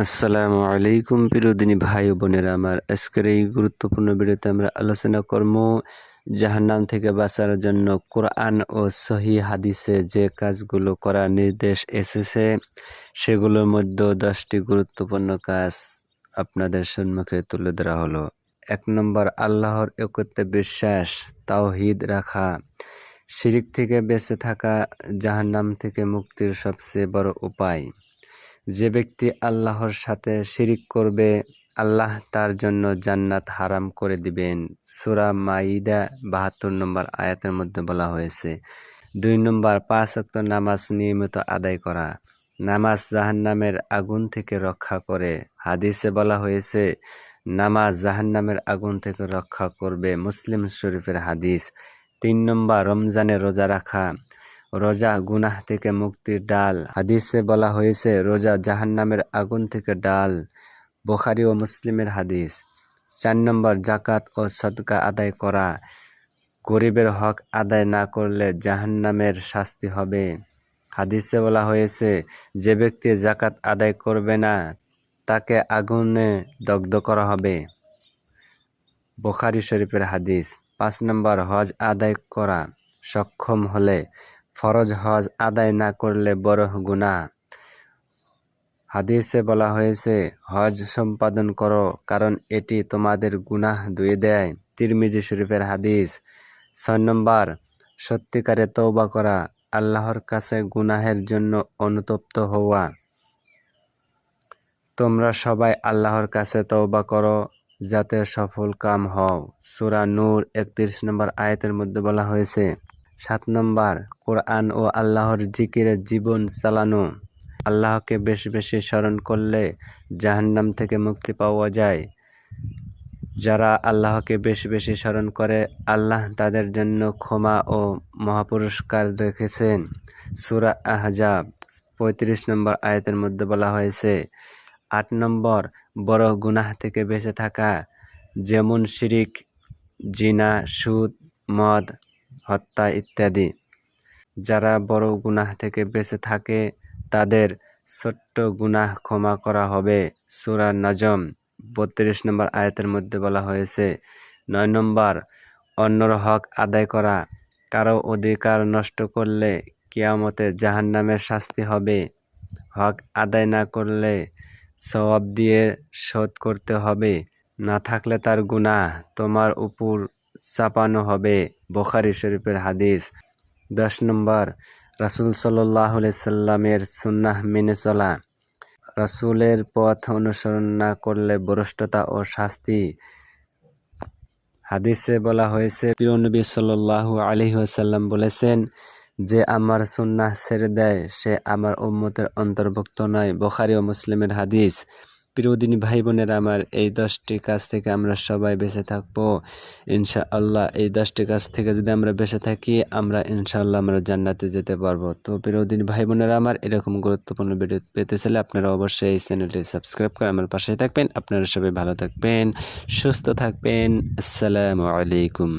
আসসালামু আলাইকুম প্রিয়দিনী ভাই বোনেরা। আমার আজকের এই গুরুত্বপূর্ণ ভিডিওতে আমরা আলোচনা করব জাহান্নাম থেকে বাঁচার জন্য কোরআন ও সহি হাদিসে যে কাজগুলো করার নির্দেশ এসেছে, সেগুলোর মধ্যে দশটি গুরুত্বপূর্ণ কাজ আপনাদের সম্মুখে তুলে ধরা হলো। এক নম্বর, আল্লাহর একত্রে বিশ্বাস, তাওহিদ রাখা। শিরিক থেকে বেঁচে থাকা জাহান্নাম থেকে মুক্তির সবচেয়ে বড় উপায়। যে ব্যক্তি আল্লাহর সাথে শিরিক করবে, আল্লাহ তার জন্য জান্নাত হারাম করে দিবেন। সুরা মাইদা বাহাত্তর নম্বর আয়াতের মধ্যে বলা হয়েছে, দুই নম্বর, পাঁচ অক্ত নামাজ নিয়মিত আদায় করা। নামাজ জাহান্নামের আগুন থেকে রক্ষা করে। হাদিসে বলা হয়েছে, নামাজ জাহান্নামের আগুন থেকে রক্ষা করবে মুসলিম শরীফের হাদিস। তিন নম্বর, রমজানে রোজা রাখা। রোজা গুনাহ থেকে মুক্তির ডাল। হাদিসে বলা হয়েছে, রোজা জাহান্নামের আগুন থেকে ডাল। বোখারি ও মুসলিমের হাদিস। চার নম্বর জাকাত ও সদকা আদায় করা। গরিবের হক আদায় না করলে জাহান্নামের শাস্তি হবে। হাদিসে বলা হয়েছে, যে ব্যক্তি জাকাত আদায় করবে না, তাকে আগুনে দগ্ধ করা হবে। বোখারি শরীফের হাদিস। পাঁচ নম্বর, হজ আদায় করা। সক্ষম হলে ফরজ হজ আদায় না করলে বড় গুণা হাদিসে বলা হয়েছে, হজ সম্পাদন করো, কারণ এটি তোমাদের গুনাহ ধুয়ে দেয়। তিরমিজি শরীফের হাদিস, ছয় নম্বর, সত্যিকারে তৌবা করা, আল্লাহর কাছে গুনাহের জন্য অনুতপ্ত হওয়া। তোমরা সবাই আল্লাহর কাছে তৌবা করো, যাতে সফল কাম হও। সুরা নূর একত্রিশ নম্বর আয়তের মধ্যে বলা হয়েছে সাত নম্বর, কোরআন ও আল্লাহর জিকিরে জীবন চালানো। আল্লাহকে বেশি বেশি স্মরণ করলে জাহান্নাম থেকে মুক্তি পাওয়া যায়। যারা আল্লাহকে বেশি বেশি স্মরণ করে, আল্লাহ তাদের জন্য ক্ষমা ও মহাপুরস্কার রেখেছেন। সুরা আহজাব, পঁয়ত্রিশ নম্বর আয়তের মধ্যে বলা হয়েছে, আট নম্বর, বড় গুনাহ থেকে বেঁচে থাকা, যেমন শিরিক, জিনা, সুদ, মদ হত্যা ইত্যাদি। যারা বড় গুনাহ থেকে বেঁচে থাকে, তাদের ছোট্ট গুনাহ ক্ষমা করা হবে। সুরা নাজম, বত্রিশ নম্বর আয়তের মধ্যে বলা হয়েছে, নয় নম্বর, অন্যর হক আদায় করা। কারও অধিকার নষ্ট করলে কিয়ামতে জাহান নামের শাস্তি হবে। হক আদায় না করলে সবাব দিয়ে শোধ করতে হবে। না থাকলে তার গুনাহ তোমার উপর চাপানো হবে। বোখারি শরীফের হাদিস। দশ নম্বর, রাসুল সাল্লাহ সাল্লামের সুন্নাহ মেনে চলা। রাসুলের পথ অনুসরণ না করলে বরষ্টতা ও শাস্তি। হাদিসে বলা হয়েছে, প্রিয় নবী সাল্লাহ আলহি আসাল্লাম বলেছেন, যে আমার সুন্নাহ ছেড়ে দেয়, সে আমার উম্মতের অন্তর্ভুক্ত নয়। বোখারি ও মুসলিমের হাদিস। প্রিয়দিনী ভাই বোনেরা আমার এই দশটি কাজ থেকে আমরা সবাই বেঁচে থাকব। ইনশা আল্লাহ এই দশটি কাজ থেকে যদি আমরা বেঁচে থাকি, আমরা ইনশাআল্লাহ আমরা জান্নাতে যেতে পারব। তো প্রিয়দিনী ভাই বোনেরা আমার এরকম গুরুত্বপূর্ণ ভিডিও পেতে চাইলে আপনারা অবশ্যই এই চ্যানেলটি সাবস্ক্রাইব করে আমার পাশেই থাকবেন। আপনারা সবাই ভালো থাকবেন, সুস্থ থাকবেন। আসসালামু আলাইকুম।